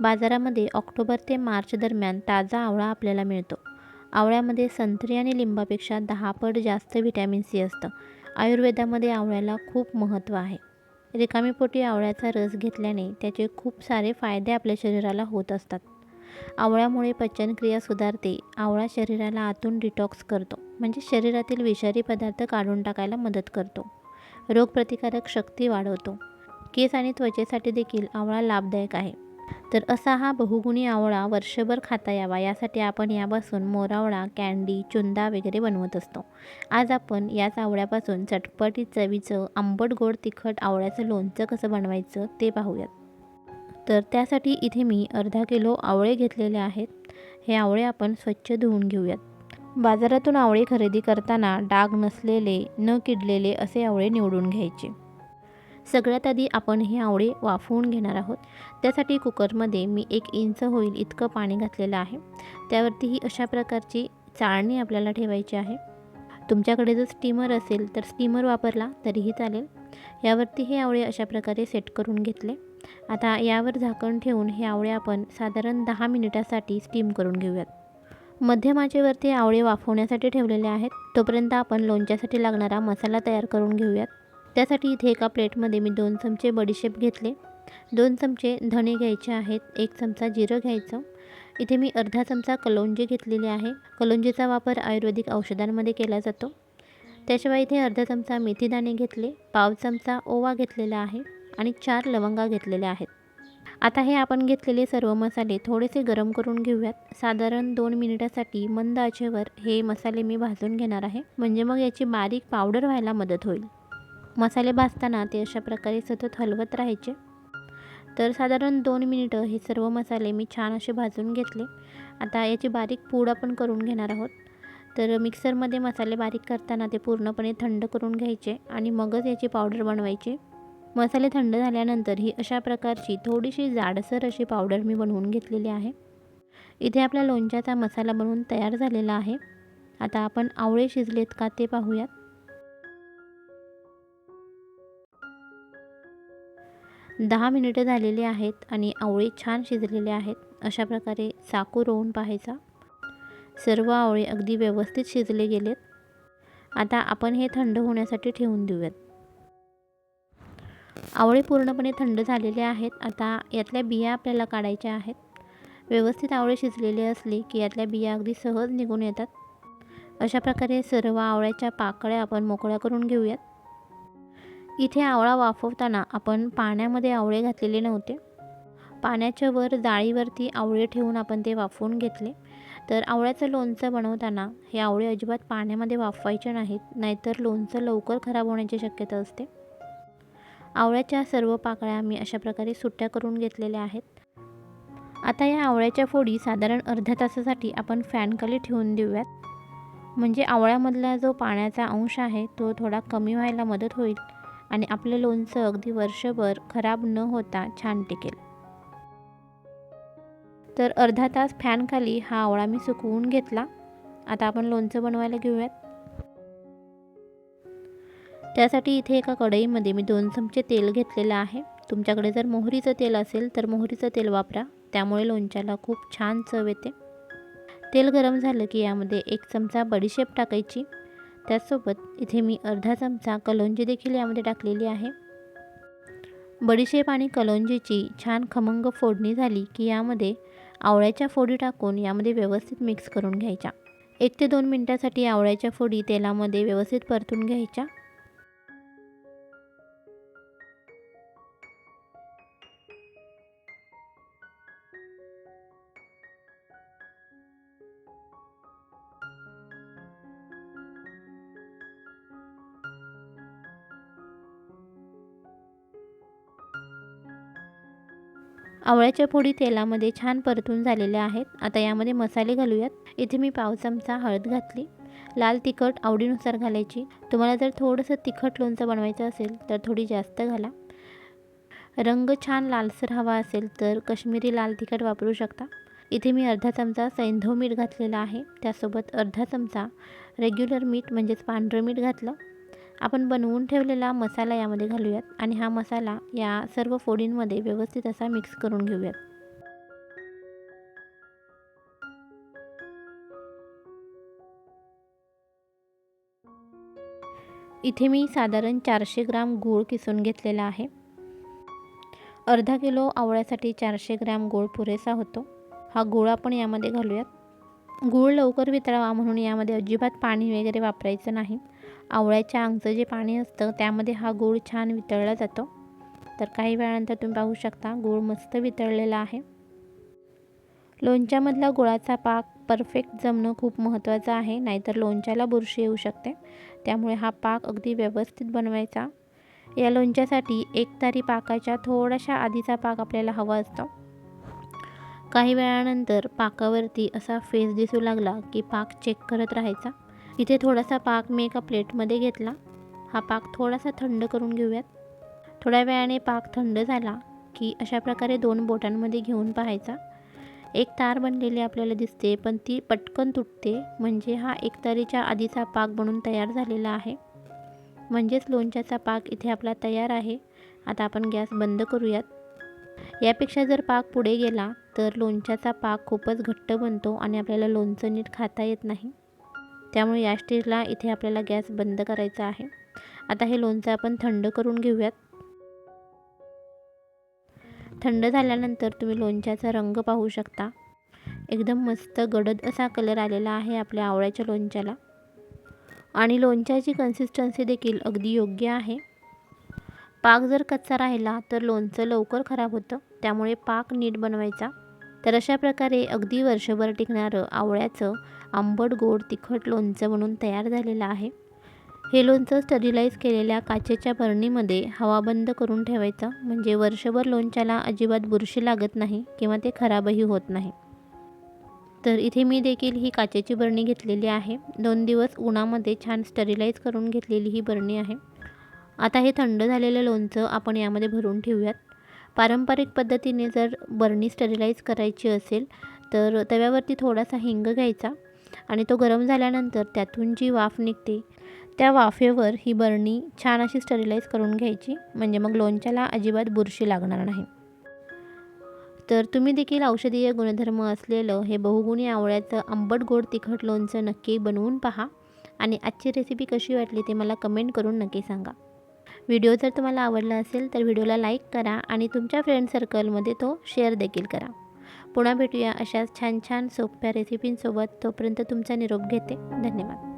बाजारामध्ये ऑक्टोबर ते मार्च दरम्यान ताजा आवळा आपल्याला मिळतो. आवळ्यामध्ये संत्री आणि लिंबापेक्षा दहा पट जास्त व्हिटॅमिन सी असतं. आयुर्वेदामध्ये आवळ्याला खूप महत्त्व आहे. रिकामी पोटी आवळ्याचा रस घेतल्याने त्याचे खूप सारे फायदे आपल्या शरीराला होत असतात. आवळ्यामुळे पचनक्रिया सुधारते आवळा शरीराला आतून डिटॉक्स करतो म्हणजे शरीरातील विषारी पदार्थ काढून टाकायला मदत करतो. रोगप्रतिकारक शक्ती वाढवतो. केस आणि त्वचेसाठी देखील आवळा लाभदायक आहे. तर असा हा बहुगुणी आवळा वर्षभर खाता यावा. यासाठी आपण यापासून मोरावळा कँडी चुंदा वगैरे बनवत असतो. आज आपण याच आवळ्यापासून चटपटीत चवीचं आंबट गोड तिखट आवळ्याचं लोणचं कसं बनवायचं ते पाहूयात. तर त्यासाठी इथे मी अर्धा किलो आवळे घेतलेले आहेत. हे आवळे आपण स्वच्छ धुवून घेऊयात. बाजारातून आवळे खरेदी करताना डाग नसलेले न किडलेले असे आवळे निवडून घ्यायचे. सगळ्यात आधी आपण हे आवळे वाफवून घेणार आहोत. त्यासाठी कुकरमध्ये मी एक इंच होईल इतकं पाणी घातलेलं आहे. त्यावरती ही अशा प्रकारची चाळणी आपल्याला ठेवायची आहे. तुमच्याकडे जर स्टीमर असेल तर स्टीमर वापरला तरीही चालेल. यावरती हे आवळे अशा प्रकारे सेट करून घेतले. आता यावर झाकण ठेवून हे आवळे आपण साधारण दहा मिनिटासाठी स्टीम करून घेऊयात. मध्यमाचेवरती आवळे वाफवण्यासाठी ठेवलेले आहेत. तोपर्यंत आपण लोणच्यासाठी लागणारा मसाला तयार करून घेऊयात. त्यासाठी इथे एका प्लेटमध्ये मी दोन चमचे बडीशेप घेतले. दोन चमचे धणे घ्यायचे आहेत एक चमचा जिरं घ्यायचं. इथे मी अर्धा चमचा कलोंजी घेतलेली आहे. कलोंजीचा वापर आयुर्वेदिक औषधांमध्ये केला जातो. त्याशिवाय इथे अर्धा चमचा मेथीदाणे घेतले पाव चमचा ओवा घेतलेला आहे आणि चार लवंगा घेतलेल्या आहेत. आता हे आपण घेतलेले सर्व मसाले थोडेसे गरम करून घेऊयात. साधारण दोन मिनिटासाठी मंद आचेवर हे मसाले मी भाजून घेणार आहे. म्हणजे मग याची बारीक पावडर व्हायला मदत होईल. मसाले भाजताना ते अशा प्रकारे सतत हलवत राहायचे. तर साधारण दोन मिनिटं हे सर्व मसाले मी छान असे भाजून घेतले. आता याची बारीक पूड आपण करून घेणार आहोत. तर मिक्सरमध्ये मसाले बारीक करताना ते पूर्णपणे थंड करून घ्यायचे आणि मगच याची पावडर बनवायची. मसाले थंड झाल्यानंतर ही अशा प्रकारची थोडीशी जाडसर अशी पावडर मी बनवून घेतलेली आहे. इथे आपला लोणच्याचा मसाला बनवून तयार झालेला आहे. आता आपण आवळे शिजलेत का ते पाहूयात. दहा मिनिटं झालेली आहेत आणि आवळे छान शिजलेले आहेत. अशा प्रकारे चाकू रोवून पाहायचा. सर्व आवळे अगदी व्यवस्थित शिजले गेलेत. आता आपण हे थंड होण्यासाठी ठेवून देऊयात. आवळे पूर्णपणे थंड झालेले आहेत. आता यातल्या बिया आपल्याला काढायच्या आहेत. व्यवस्थित आवळे शिजलेले असले की यातल्या बिया अगदी सहज निघून येतात. अशा प्रकारे सर्व आवळ्याच्या पाकळ्या आपण मोकळ्या करून घेऊयात. इथे आवळा वाफवताना आपण पाण्यामध्ये आवळे घातलेले नव्हते. पाण्याच्या वर जाळीवरती आवळे ठेवून आपण ते वाफवून घेतले. तर आवळ्याचं लोणचं बनवताना हे आवळे अजिबात पाण्यामध्ये वाफवायचे नाहीत नाहीतर लोणचं लवकर खराब होण्याची शक्यता असते. आवळ्याच्या सर्व पाकळ्या मी अशा प्रकारे सुट्ट्या करून घेतलेल्या आहेत. आता या आवळ्याच्या फोडी साधारण अर्ध्या तासासाठी आपण फॅनखाली ठेवून देऊयात. म्हणजे आवळ्यामधला जो पाण्याचा अंश आहे तो थोडा कमी व्हायला मदत होईल. आणि आपलं लोणचं अगदी वर्षभर खराब न होता छान टिकेल. तर अर्धा तास फॅनखाली हा आवळा मी सुकवून घेतला. आता आपण लोणचं बनवायला घेऊयात. त्यासाठी इथे एका कढईमध्ये मी दोन चमचे तेल घेतलेलं आहे. तुमच्याकडे जर मोहरीचं तेल असेल तर मोहरीचं तेल वापरा. त्यामुळे लोणच्याला खूप छान चव येते. तेल गरम झालं की यामध्ये एक चमचा बडीशेप टाकायची. त्याचसोबत इथे मी अर्धा चमचा कलोंजी देखील यामध्ये टाकलेली आहे. बडीशेप आणि कलोंजीची छान खमंग फोडणी झाली की यामध्ये आवळ्याच्या फोडी टाकून यामध्ये व्यवस्थित मिक्स करून घ्यायच्या. एक ते दोन मिनटासाठी आवळ्याच्या फोडी तेलामध्ये व्यवस्थित परतून घ्यायच्या. आवळ्याच्या फोडी तेलामध्ये छान परतून झालेल्या आहेत. आता यामध्ये मसाले घालूयात. इथे मी पाव चमचा हळद घातली. लाल तिखट आवडीनुसार घालायची. तुम्हाला जर थोडंसं तिखट लोणचं बनवायचं असेल तर थोडी जास्त घाला. रंग छान लालसर हवा असेल तर कश्मीरी लाल तिखट वापरू शकता. इथे मी अर्धा चमचा सैंधव मीठ घातलेला आहे. त्यासोबत अर्धा चमचा रेग्युलर मीठ म्हणजेच पांढरं मीठ घातलं. आपण बनवून ठेवलेला मसाला यामध्ये घालूयात आणि हा मसाला या सर्व फोडींमध्ये व्यवस्थित असा मिक्स करून घेऊयात. इथे मी साधारण चारशे ग्राम गूळ किसून घेतलेला आहे. अर्धा किलो आवळ्यासाठी चारशे ग्रॅम गूळ पुरेसा होतो. हा गूळ आपण यामध्ये घालूयात. गूळ लवकर वितळावा म्हणून यामध्ये अजिबात पाणी वगैरे वापरायचं नाही. आवळ्याच्या अंगचं जे पाणी असतं त्यामध्ये हा गूळ छान वितळला जातो. तर काही वेळानंतर तुम्ही पाहू शकता गूळ मस्त वितळलेला आहे. लोणच्यामधला गुळाचा पाक परफेक्ट जमणं खूप महत्त्वाचं आहे नाहीतर लोणच्याला बुरशी येऊ शकते. त्यामुळे हा पाक अगदी व्यवस्थित बनवायचा. या लोणच्यासाठी एक तारी पाकाच्या थोड्याशा आधीचा पाक आपल्याला हवा असतो. काही वेळानंतर पाकावरती असा फेस दिसू लागला की पाक चेक करत राहायचा. इथे थोडासा पाक मी एका प्लेटमध्ये घेतला. हा पाक थोडासा थंड करून घेऊयात. थोड्या वेळाने पाक थंड झाला की अशा प्रकारे दोन बोटांमध्ये घेऊन पाहायचा. एक तार बनलेली आपल्याला दिसते पण ती पटकन तुटते. म्हणजे हा एक तारीच्या आधीचा पाक बनून तयार झालेला आहे. म्हणजेच लोणच्याचा पाक इथे आपला तयार आहे. आता आपण गॅस बंद करूयात. यापेक्षा जर पाक पुढे गेला तर लोणच्याचा पाक खूपच घट्ट बनतो आणि आपल्याला लोणचं नीट खाता येत नाही. त्यामुळे या स्टेजला इथे आपल्याला गॅस बंद करायचा आहे. आता हे लोणचं आपण थंड करून घेऊयात. थंड झाल्यानंतर तुम्ही लोणच्याचा रंग पाहू शकता. एकदम मस्त गडद असा कलर आलेला आहे आपल्या आवळ्याच्या लोणच्याला. आणि लोणच्याची कन्सिस्टन्सी देखील अगदी योग्य आहे. पाक जर कच्चा राहिला तर लोणचं लवकर खराब होतं. त्यामुळे पाक नीट बनवायचा. तर अशा प्रकारे अगदी वर्षभर टिकणारं आवळ्याचं आंबट गोड तिखट लोणचं म्हणून तयार झालेलं आहे. हे लोणचं स्टरिलाईज केलेल्या काचेच्या बरणीमध्ये हवाबंद करून ठेवायचं. म्हणजे वर्षभर लोणच्याला अजिबात बुरशी लागत नाही किंवा ते खराबही होत नाही. तर इथे मी देखील ही काचेची बरणी घेतलेली आहे. दोन दिवस उन्हामध्ये छान स्टरिलाईज करून घेतलेली ही बरणी आहे. आता हे थंड झालेलं लोणचं आपण यामध्ये भरून ठेवूयात. पारंपरिक पद्धतीने जर बरणी स्टरिलाईज करायची असेल तर तव्यावरती थोडासा हिंग घ्यायचा आणि तो गरम झाल्यानंतर त्यातून जी वाफ निघते त्या वाफेवर ही बरणी छान अशी स्टरिलाईज करून घ्यायची. म्हणजे मग लोणच्याला अजिबात बुरशी लागणार नाही. तर तुम्ही देखील औषधीय गुणधर्म असलेलं हे बहुगुणी आवळ्याचं आंबट गोड तिखट लोणचं नक्की बनवून पहा. आणि आजची रेसिपी कशी वाटली ते मला कमेंट करून नक्की सांगा. व्हिडिओ जर तुम्हाला आवडला असेल तर व्हिडिओला लाईक करा आणि तुमच्या फ्रेंड सर्कलमध्ये तो शेअर देखील करा. पुन्हा भेटूया अशाच छान छान सोप्या रेसिपींसोबत. तोपर्यंत तुमचा निरोप घेते. धन्यवाद.